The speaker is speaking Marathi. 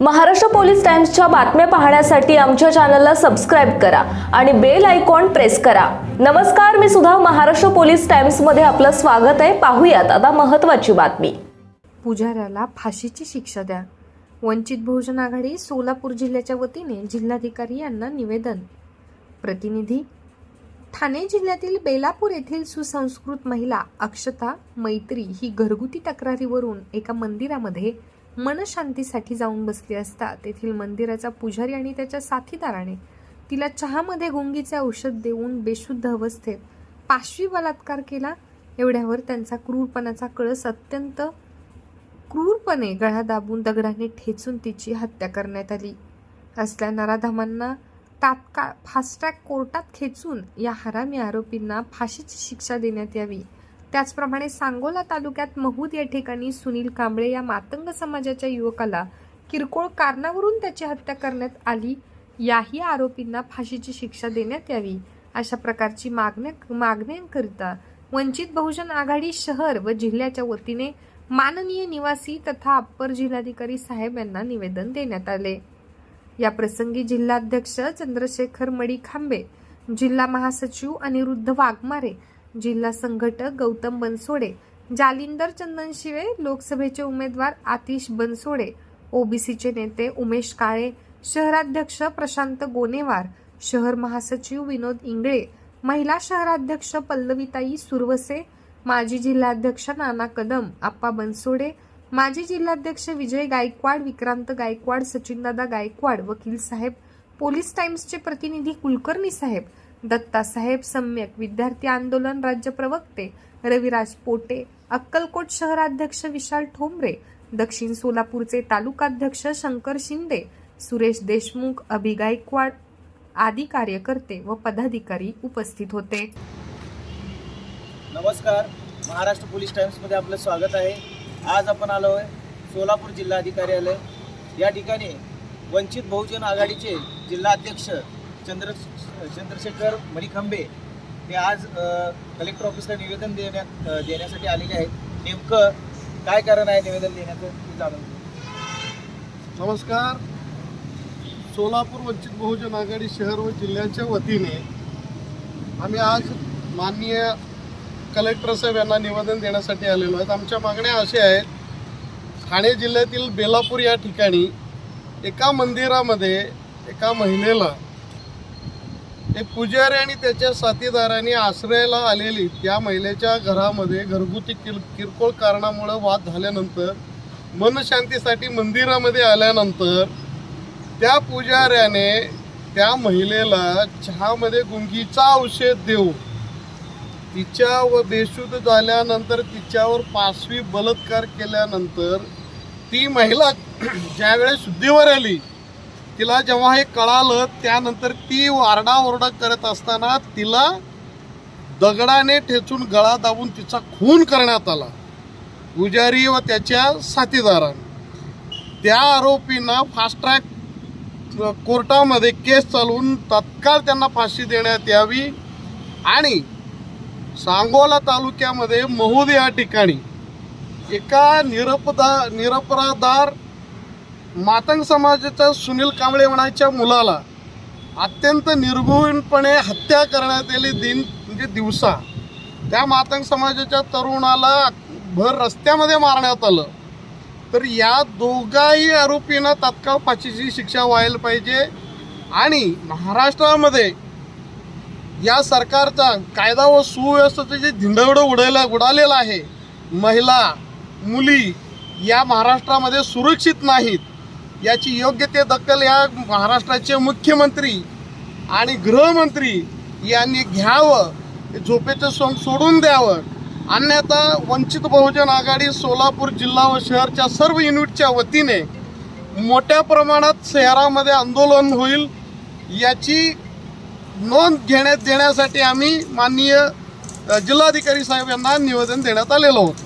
महाराष्ट्र पोलीस टाइम्सच्या बातम्या पाहण्यासाठी आमच्या चॅनलला सबस्क्राईब करा आणि बेल आयकॉन प्रेस करा. नमस्कार मी सुद्धा महाराष्ट्र पोलीस टाइम्समध्ये आपलं स्वागत आहे. पाहूयात आता महत्त्वाची बातमी. पुजाऱ्याला फाशीची शिक्षा द्या. वंचित बहुजन आघाडी सोलापूर जिल्ह्याच्या वतीने जिल्हाधिकारी यांना निवेदन. प्रतिनिधी ठाणे जिल्ह्यातील बेलापूर येथील सुसंस्कृत महिला अक्षता मैत्री ही घरगुती तक्रारीवरून एका मंदिरामध्ये मनशांतीसाठी जाऊन बसली असता तेथील मंदिराचा पुजारी आणि त्याच्या साथीदाराने तिला चहामध्ये गुंगीचे औषध देऊन बेशुद्ध अवस्थेत पाशवी बलात्कार केला. एवढ्यावर त्यांचा क्रूरपणाचा कळस अत्यंत क्रूरपणे गळा दाबून दगडाने ठेचून तिची हत्या करण्यात आली. असल्या नराधमांना तात्काळ फास्ट्रॅक कोर्टात खेचून या हरामी आरोपींना फाशीची शिक्षा देण्यात यावी. त्याचप्रमाणे सांगोला तालुक्यात महूद या ठिकाणी सुनील कांबळे या मातंग समाजाच्या युवकाला किरकोळ कारणावरून त्याची हत्या करण्यात आली. याही आरोपींना फाशीची शिक्षा देण्यात यावी अशा प्रकारची मागण्या मागण्यांकरिता वंचित बहुजन आघाडी शहर व जिल्ह्याच्या वतीने माननीय निवासी तथा अप्पर जिल्हाधिकारी साहेब यांना निवेदन देण्यात आले. या प्रसंगी जिल्हाध्यक्ष चंद्रशेखर मडी खांबे जिल्हा महासचिव अनिरुद्ध वाघमारे जिल्हा संघटक गौतम बनसोडे जालिंदर चंदनशिवे लोकसभेचे उमेदवार आतिश बनसोडे ओबीसीचे नेते उमेश काळे शहराध्यक्ष प्रशांत गोनेवार शहर महासचिव विनोद इंगळे महिला शहराध्यक्ष पल्लवीताई सुरवसे माजी जिल्हाध्यक्ष नाना कदम आप्पा बनसोडे माजी जिल्हाध्यक्ष विजय गायकवाड विक्रांत गायकवाड सचिनदादा गायकवाड वकील साहेब पोलीस टाइम्सचे प्रतिनिधी कुलकर्णी साहेब दत्ता साहेब सम्यक विद्यार्थी आंदोलन राज्य प्रवक्ते रविराज पोटे अक्कलकोट शहराध्यक्ष विशाल ठोंबरे दक्षिण सोलापूरचे तालुकाध्यक्ष शंकर शिंदे सुरेश देशमुख अभि गायकवाड आदी कार्यकर्ते व पदाधिकारी उपस्थित होते. नमस्कार. महाराष्ट्र पोलीस टाइम्समध्ये आपलं स्वागत आहे. आज आपण आलो आहे सोलापूर जिल्हा जिल्हाधिकार्यालय या ठिकाणी वंचित बहुजन आघाडीचे जिल्हाध्यक्ष चंद्र चंद्रशेखर मणिखंबे ते आज कलेक्टर ऑफिसला निवेदन देण्यात देण्यासाठी आलेले आहेत. नेमकं काय कारण आहे निवेदन देण्याचं जाणून नमस्कार. सोलापूर वंचित बहुजन आघाडी शहर व जिल्ह्याच्या वतीने आम्ही आज माननीय कलेक्टर साहेब यांना निवेदन देण्यासाठी आलेलो आहेत. आमच्या मागण्या अशा आहेत ठाणे जिल्ह्यातील बेलापूर या ठिकाणी एका मंदिरामध्ये एका महिलेला ते पुजारी आणि त्याच्या साथीदारांनी आश्रयाला आलेली त्या महिलेच्या घरामध्ये घरगुती किर किरकोळ कारणामुळं वाद झाल्यानंतर मनशांतीसाठी मंदिरामध्ये आल्यानंतर त्या पुजाऱ्याने त्या महिलेला चहामध्ये गुंगीचा औषध देऊ तिच्या व बेशुद्ध झाल्यानंतर तिच्यावर पाचवी बलात्कार केल्यानंतर ती महिला ज्यावेळेस शुद्धीवर आली तिला जेव्हा हे कळालं त्यानंतर ती वारडाओरडा करत असताना तिला दगडाने ठेचून गळा दाबून तिचा खून करण्यात आला. पुजारी व त्याच्या साथीदारांनी. त्या आरोपींना फास्ट ट्रॅक कोर्टामध्ये केस चालवून तत्काळ त्यांना फाशी देण्यात यावी आणि सांगोला तालुक्यामध्ये महूद या ठिकाणी एका निरपदा निरपराधार मातंग समाजाच्या सुनील कांबळे म्हणायच्या मुलाला अत्यंत निर्गुणपणे हत्या करण्यात आली दिन म्हणजे दिवसा. त्या मातंग समाजाच्या तरुणाला भर रस्त्यामध्ये मारण्यात आलं. तर या दोघाही आरोपींना तात्काळ फाशीची शिक्षा व्हायला पाहिजे आणि महाराष्ट्रामध्ये या सरकारचा कायदा व सुव्यवस्थेचं जे धिंडवडं उडायला उडालेलं आहे महिला मुली या महाराष्ट्रामध्ये सुरक्षित नाहीत. याची योग्य ते दखल या महाराष्ट्राचे मुख्यमंत्री आणि गृहमंत्री यांनी घ्यावं झोपेचं सोंग सोडून द्यावं. अन्यथा वंचित बहुजन आघाडी सोलापूर जिल्हा व शहरच्या सर्व युनिटच्या वतीने मोठ्या प्रमाणात शहरामध्ये आंदोलन होईल याची नोंद घेण्यात देण्यासाठी आम्ही माननीय जिल्हाधिकारी साहेब यांना निवेदन देण्यात आलेलं होतं.